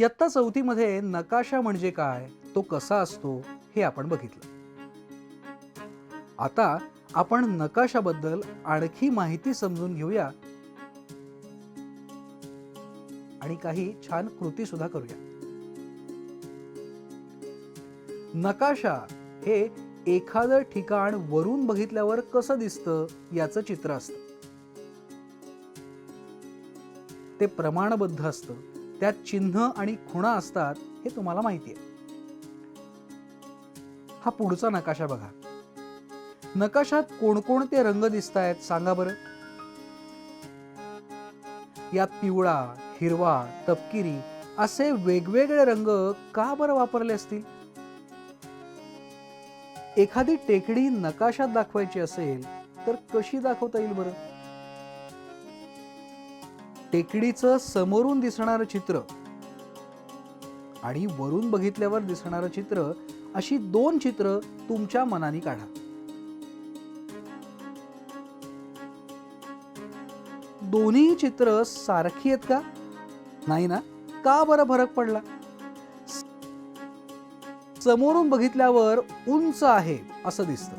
इयत्ता चौथीमध्ये नकाशा म्हणजे काय तो कसा असतो हे आपण बघितलं. आता आपण नकाशाबद्दल आणखी माहिती समजून घेऊया. आणि काही छान कृती सुद्धा करूया. नकाशा हे एखादं ठिकाण वरून बघितल्यावर कसं दिसतं याचं चित्र असतं. ते प्रमाणबद्ध असतं. त्यात चिन्ह आणि खुणा असतात हे तुम्हाला माहिती आहे हा पुढचा नकाशा बघा. नकाशात कोणकोणते रंग दिसत आहेत सांगा बरं. यात पिवळा हिरवा तपकिरी असे वेगवेगळे रंग का बरं वापरले असतील? एखादी टेकडी नकाशात दाखवायची असेल तर कशी दाखवता येईल बरं? टेकडीचं समोरून दिसणारं चित्र आणि वरून बघितल्यावर दिसणारं चित्र अशी दोन चित्र तुमच्या मनाने काढा. दोन्ही चित्र सारखी आहेत का? नाही ना? का बरं फरक पडला? समोरून बघितल्यावर उंच आहे असं दिसतं.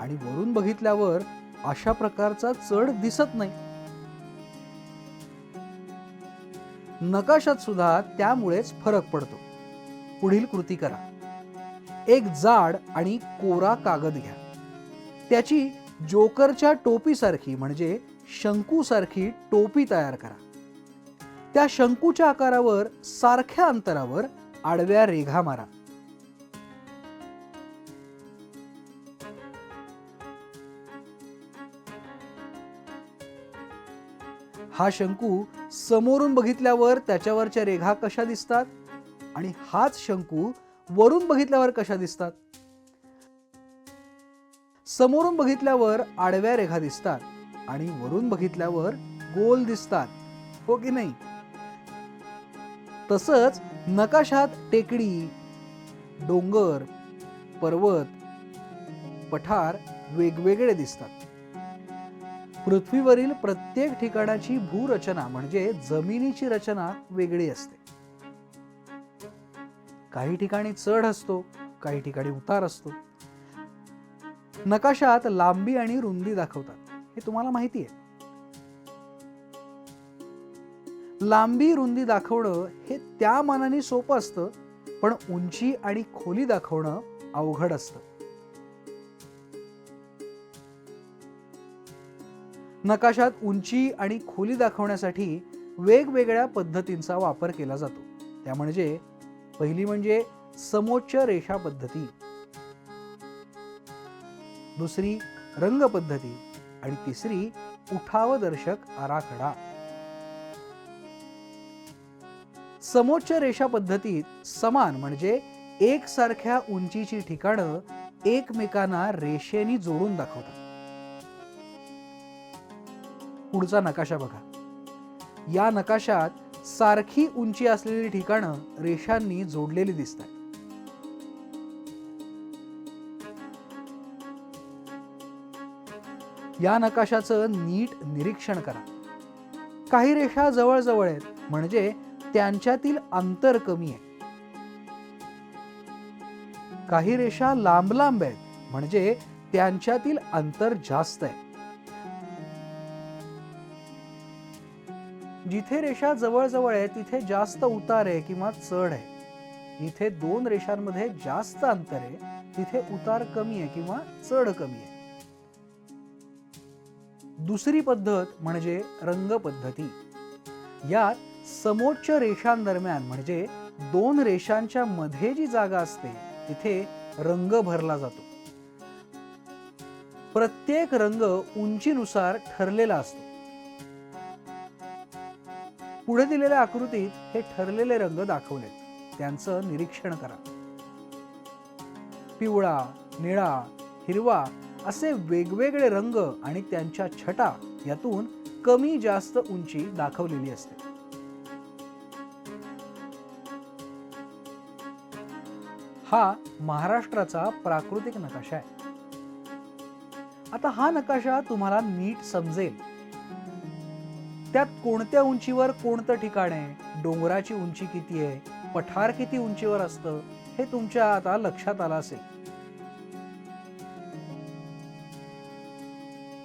आणि वरून बघितल्यावर अशा प्रकारचा चढ दिसत नाही. नकाशात सुद्धा त्यामुळेच फरक पडतो. पुढील कृती करा. एक जाड आणि कोरा कागद घ्या. त्याची जोकरच्या टोपीसारखी म्हणजे शंकूसारखी टोपी तयार करा. त्या शंकूच्या आकारावर सारख्या अंतरावर आडव्या रेघा मारा. हा शंकू समोरून बघितल्यावर त्याच्यावरच्या रेघा कशा दिसतात? आणि हाच शंकू वरून बघितल्यावर कशा दिसतात? समोरून बघितल्यावर आडव्या रेखा दिसतात आणि वरून बघितल्यावर गोल दिसतात. हो की नाही? तसंच नकाशात टेकडी डोंगर पर्वत पठार वेगवेगळे दिसतात. पृथ्वीवरील प्रत्येक ठिकाणाची भूरचना म्हणजे जमिनीची रचना वेगळी असते. काही ठिकाणी चढ असतो काही ठिकाणी उतार असतो. नकाशात लांबी आणि रुंदी दाखवतात. हे तुम्हाला माहिती आहे. लांबी रुंदी दाखवणं हे त्या मानाने सोपं असतं पण उंची आणि खोली दाखवणं अवघड असतं. नकाशात उंची आणि खोली दाखवण्यासाठी वेगवेगळ्या पद्धतींचा वापर केला जातो. त्या म्हणजे पहिली म्हणजे समोच्च रेषा पद्धती. दुसरी रंग पद्धती. आणि तिसरी उठावदर्शक आराखडा. समोच्च रेषा पद्धतीत समान म्हणजे एकसारख्या उंचीची ठिकाणं एकमेकांना रेषेनी जोडून दाखवतात. पुढचा नकाशा बघा. या नकाशात सारखी उंची असलेली ठिकाणं रेषांनी जोडलेली दिसतात. या नकाशाचं नीट निरीक्षण करा. काही रेषा जवळजवळ आहेत म्हणजे त्यांच्यातील अंतर कमी आहे. काही रेषा लांब लांब आहेत म्हणजे त्यांच्यातील अंतर जास्त आहे. जिथे रेषा जवळजवळ आहे तिथे जास्त उतार आहे किंवा चढ आहे. जिथे दोन रेषांमध्ये जास्त अंतर आहे तिथे उतार कमी आहे किंवा चढ कमी आहे. दुसरी पद्धत म्हणजे रंग पद्धती. यात समोच्च रेषांदरम्यान म्हणजे दोन रेषांच्या मध्ये जी जागा असते तिथे रंग भरला जातो. प्रत्येक रंग उंचीनुसार ठरलेला असतो. पुढे दिलेल्या आकृतीत हे ठरलेले रंग दाखवलेत. त्यांचं निरीक्षण करा. पिवळा निळा हिरवा असे वेगवेगळे रंग आणि त्यांच्या छटा यातून कमी जास्त उंची दाखवलेली असते. हा महाराष्ट्राचा प्राकृतिक नकाशा आहे. आता हा नकाशा तुम्हाला नीट समजेल. त्यात कोणत्या उंचीवर कोणतं ठिकाण आहे? डोंगराची उंची किती आहे? पठार किती उंचीवर असतं? हे तुमच्या आता लक्षात आलं असेल.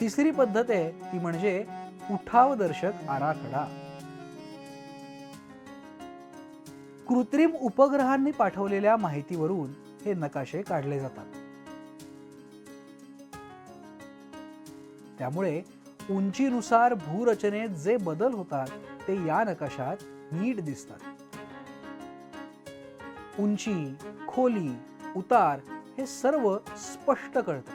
तिसरी पद्धत आहे ती म्हणजे उठावदर्शक आराखडा. कृत्रिम उपग्रहांनी पाठवलेल्या माहितीवरून हे नकाशे काढले जातात. त्यामुळे उंचीनुसार भूरचनेत जे बदल होतात ते या नकाशात नीट दिसतात. उंची खोली उतार हे सर्व स्पष्ट कळतं.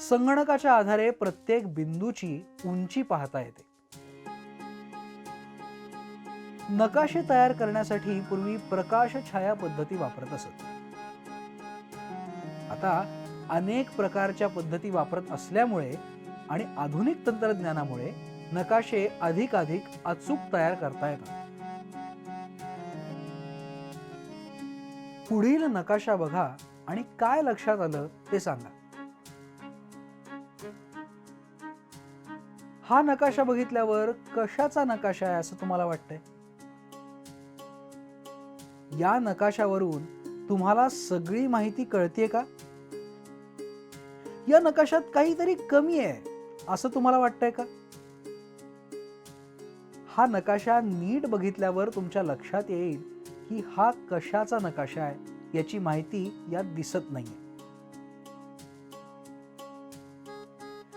संगणकाच्या आधारे प्रत्येक बिंदूची उंची पाहता येते. नकाशे तयार करण्यासाठी पूर्वी प्रकाश छाया पद्धती वापरत असत. आता अनेक प्रकारच्या पद्धती वापरत असल्यामुळे आणि आधुनिक तंत्रज्ञानामुळे नकाशे अधिकाधिक अचूक तयार करता येतात. पुढील नकाशा बघा आणि काय लक्षात आलं ते सांगा. हा नकाशा बघितल्यावर कशाचा नकाशा आहे असं तुम्हाला वाटतंय? या नकाशावरून तुम्हाला सगळी माहिती कळतीये का? या नकाशात काहीतरी कमी आहे असं तुम्हाला वाटतंय का? हा नकाशा नीट बघितल्यावर तुमच्या लक्षात येईल की हा कशाचा नकाशा आहे याची माहिती यात दिसत नाहीये.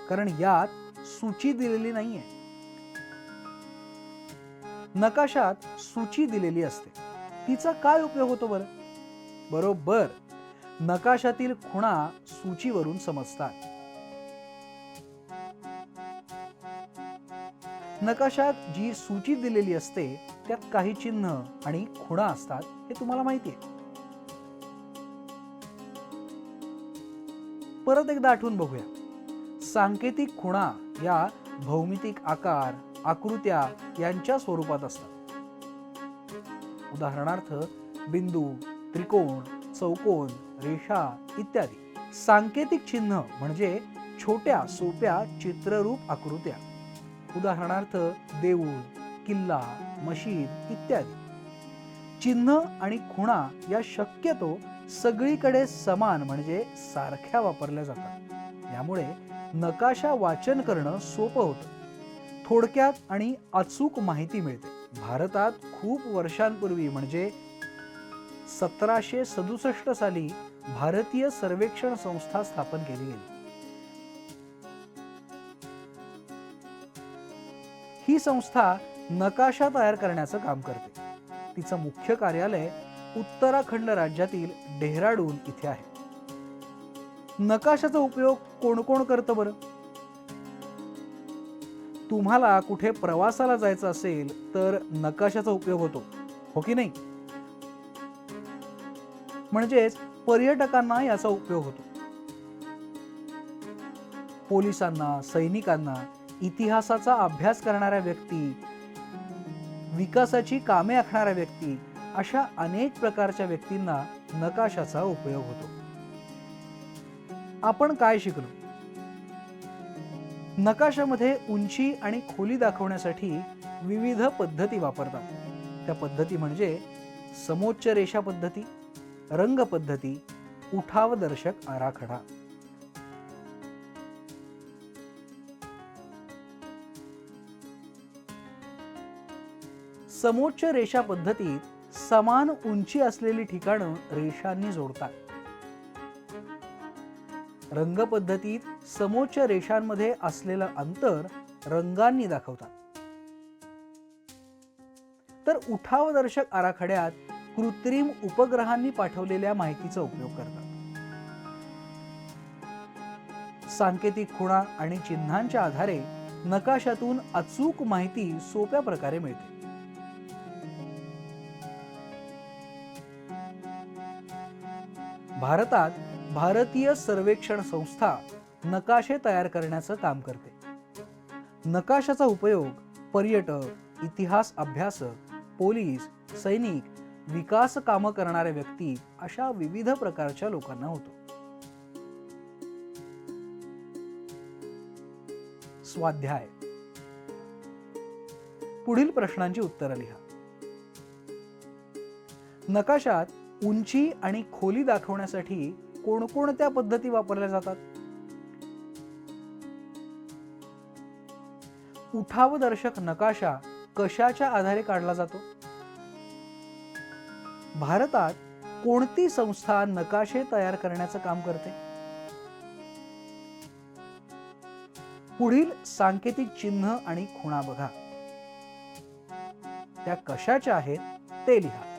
कारण यात सूची दिलेली नाहीये. नकाशात सूची दिलेली असते. तिचा काय उपयोग होतो बरं? बरोबर. नकाशातील खुणा सूचीवरून समजतात. नकाशात जी सूची दिलेली असते त्यात काही चिन्ह आणि खुणा असतात हे तुम्हाला माहिती आहे परत एकदा आठवून बघूया. सांकेतिक खुणा या भौमितिक आकार आकृत्या यांच्या स्वरूपात असतात. उदाहरणार्थ बिंदू त्रिकोण चौकोन रेषा इत्यादी. सांकेतिक चिन्ह म्हणजे छोट्या सोप्या चित्ररूप आकृत्या. उदाहरणार्थ देऊळ किल्ला मशीद इत्यादी. चिन्ह आणि खुणा या शक्यतो सगळीकडे समान म्हणजे सारख्या वापरल्या जातात. यामुळे नकाशा वाचन करणं सोपं होतं. थोडक्यात आणि अचूक माहिती मिळते. भारतात खूप वर्षांपूर्वी म्हणजे सतराशे सदुसष्ट साली भारतीय सर्वेक्षण संस्था स्थापन केली गेली. ही संस्था नकाशा तयार करण्याचं काम करते. तिचं मुख्य कार्यालय उत्तराखंड राज्यातील डेहराडून इथे आहे. नकाशाचा उपयोग कोण कोण करतं बरं? तुम्हाला कुठे प्रवासाला जायचं असेल तर नकाशाचा उपयोग होतो. हो की नाही? म्हणजेच पर्यटकांना याचा उपयोग होतो. पोलिसांना सैनिकांना इतिहासाचा अभ्यास करणाऱ्या व्यक्ती विकासाची कामे आखणाऱ्या व्यक्ती अशा अनेक प्रकारच्या व्यक्तींना नकाशाचा उपयोग होतो. आपण काय शिकलो? नकाशामध्ये उंची आणि खोली दाखवण्यासाठी विविध पद्धती वापरतात. त्या पद्धती म्हणजे समोच्च रेषा पद्धती रंग पद्धती उठावदर्शक आराखडा. समोच्च रेषा पद्धतीत समान उंची असलेली ठिकाणं रेषांनी जोडतात. रंग पद्धतीत समोच्च रेषांमध्ये असलेलं अंतर रंगांनी दाखवतात. तर उठावदर्शक आराखड्यात कृत्रिम उपग्रहांनी पाठवलेल्या माहितीचा उपयोग करतात. सांकेतिक खुणा आणि चिन्हांच्या आधारे नकाशातून अचूक माहिती सोप्या प्रकारे मिळते. भारतात भारतीय सर्वेक्षण संस्था नकाशे तयार करण्याचं काम करते. नकाशाचा उपयोग पर्यटक इतिहास अभ्यासक पोलीस सैनिक विकास कामं करणाऱ्या व्यक्ती अशा विविध प्रकारच्या लोकांना होतो. स्वाध्याय. पुढील प्रश्नांची उत्तरं लिहा. नकाशात उंची आणि खोली दाखवण्यासाठी कोणकोणत्या पद्धती वापरल्या जातात? उठावदर्शक नकाशा कशाच्या आधारे काढला जातो? भारतात कोणती संस्था नकाशे तयार करण्याचं काम करते? पुढील सांकेतिक चिन्ह आणि खुणा बघा. त्या कशाच्या आहेत ते लिहा.